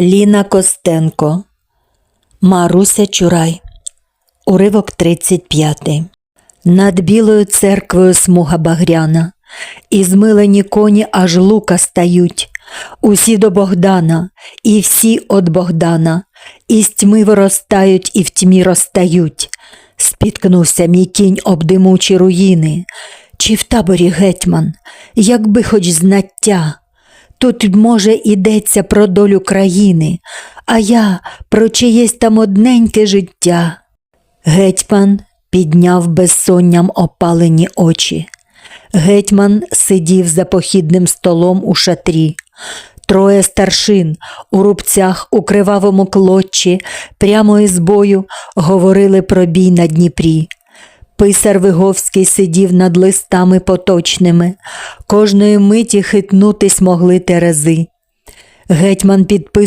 Ліна Костенко, Маруся Чурай, уривок 35. Над білою церквою смуга багряна, і змилені коні аж лука стають, усі до Богдана, і всі от Богдана, і з тьми виростають, і в тьмі розстають. Спіткнувся мій кінь об димучі руїни, чи в таборі гетьман, якби хоч знаття. Тут, може, йдеться про долю країни, а я про чиєсь там одненьке життя. Гетьман підняв безсонням опалені очі. Гетьман сидів за похідним столом у шатрі. Троє старшин у рубцях у кривавому клочі прямо із бою говорили про бій на Дніпрі. Писар Виговський сидів над листами поточними, кожної миті хитнутись могли терези. Гетьман підписував